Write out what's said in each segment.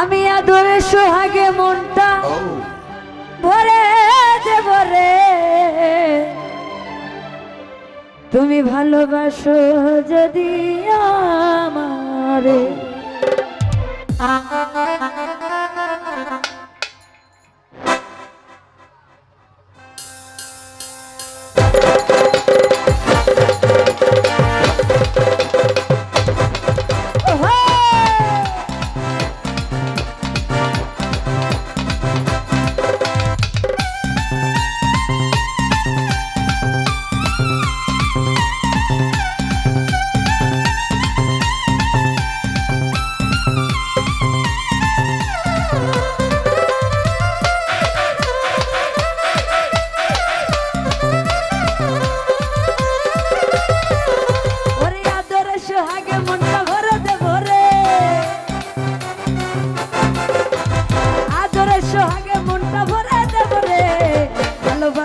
আমি আদরে সোহাগে মনটা ভরে দেব রে তুমি ভালোবাসো যদি আমারে।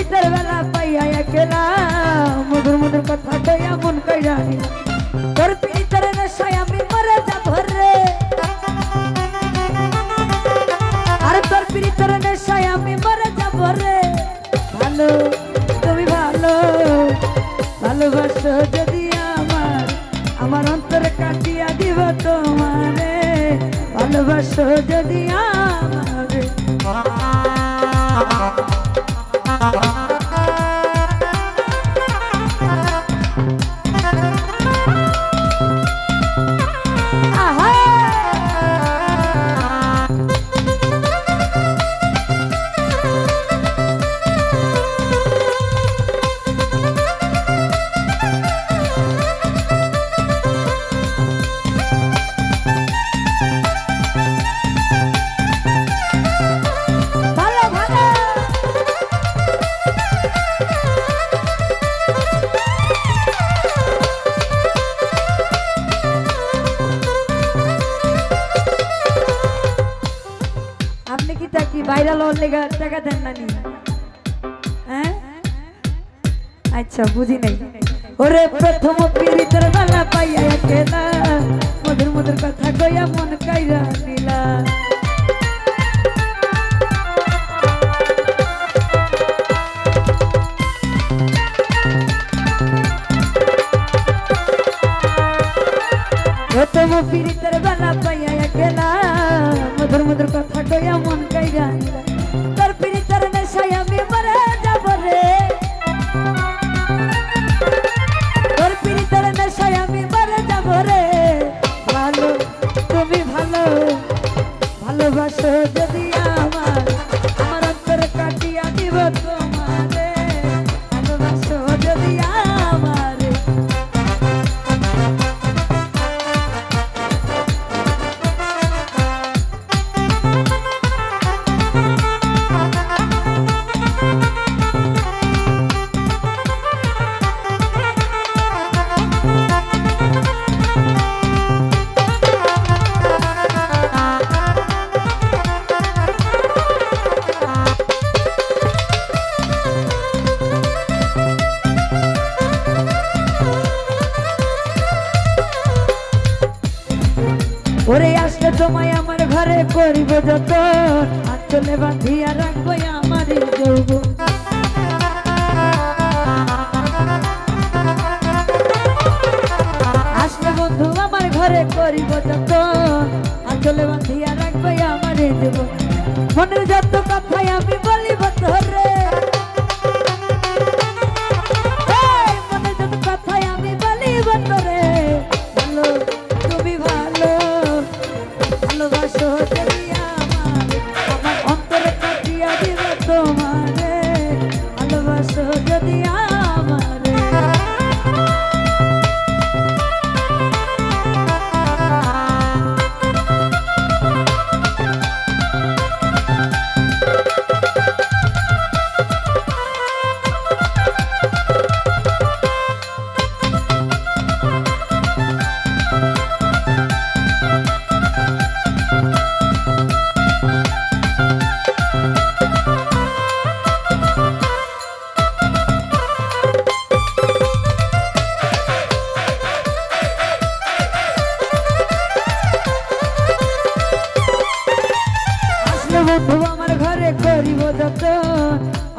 পীড়িতের বেলা পাইয়া একলা। মধুর মধুর কথা কইয়া মন কাইরা নিলা তোর পীড়িতের নেশায় আমি মরে যাব রে। আর তোর পীড়িতের নেশায় আমি মরে যাব রে। ভালো, তুমি ভালো, ভালোবাসো যদি আমার। আমার অন্তর কাটিয়া দিব তোমারে। ভালোবাসো যদি আমার। কি তা কি ভাইরাল হওয়ার লেগে টাকা দেন না নি। হ্যাঁ? আচ্ছা বুঝি নাই। ওরে প্রথম পীড়িতের বেলা পাইয়া একলা মধুর মধুর কথা কইয়া মন কাইরা নিলা। প্রথম পীড়িতের বেলা পাইয়া একলা মধুর মধুর কথা কইয়া কাটিয়া যতন আঞ্চলে বাঁধিয়া রাখব আমার যৌব আসলে বন্ধু, আমার ঘরে করিব যতন। আঞ্চলে বাঁধিয়া রাখব আমার যৌব মনের যত কথাই আমি বল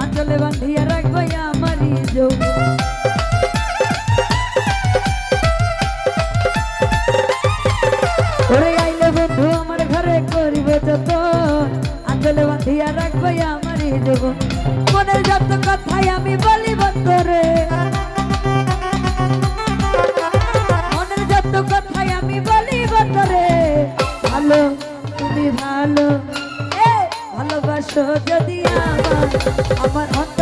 অঞ্চলে বান্ধিয়া রাখব আমারই যৌব ওরে আইলে বন্ধু, আমার ঘরে করিব যত অঞ্চলে বান্ধিয়া রাখব আমারই যৌব মনের যত কথাই আমি বলিব তোরে মনের যত কথাই আমি বলিব তোরে ভালো, তুমি ভালো। যদি আমার আমার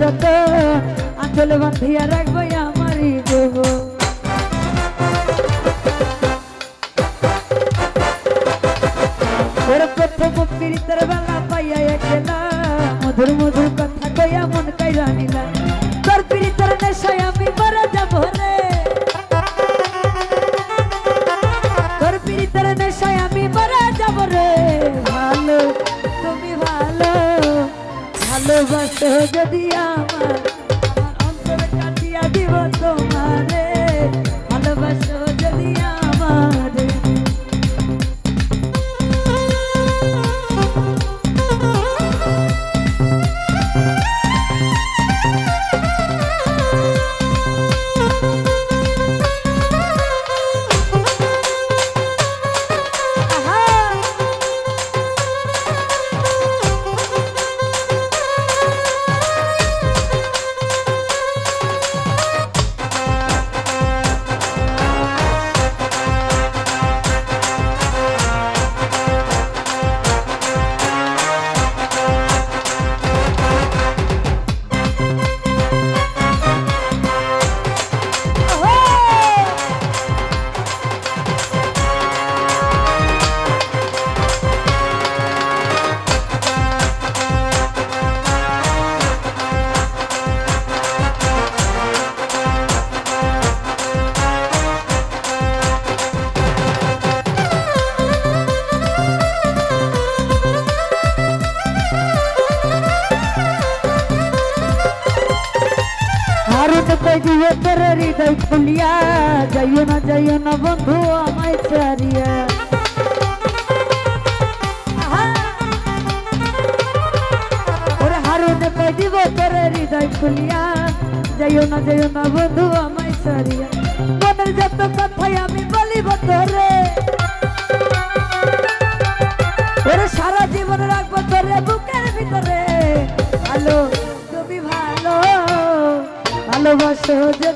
যত আঞ্চলে বান্ধিয়া রাখব আমারই দেব প্রথম পীড়িতের বেলা পাইয়া একলা মধুর মধুর কথা কইয়া মন যদি আমার কই দিও তোর হৃদয় খুলিয়া, যাইও না যাইও না বন্ধু আমায় কই দিব তোর হৃদয় খুলিয়া, যাইও না যাইও না বন্ধু আমায় ছাড়িয়া। মনের যত কথাই সারা জীবন রাখব ভালোবাসো যদি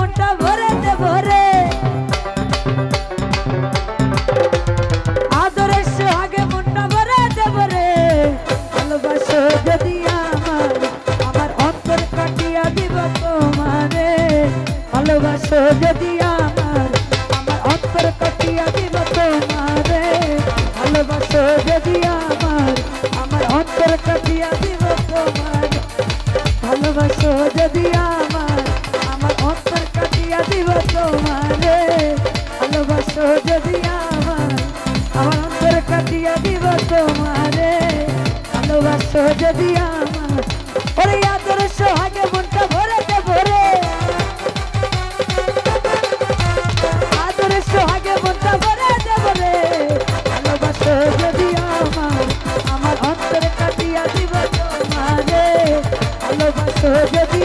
তোমারে ভালোবাসো যদি আমার আমার অন্তর কাটিয়া দিব তোমারে। ভালোবাসো যদি আমার, ওরে আদর সোহাগে মনটা ভরে দে ভরে আদর সোহাগে মনটা ভরে দে ভরে ভালোবাসো যদি আমার আমার অন্তর কাটিয়া দিব তোমারে। ভালোবাসো যদি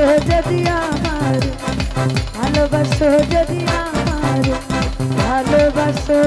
ভালোবাসো যদি আমার ভালোবাসো যদি আমার ভালোবাসো।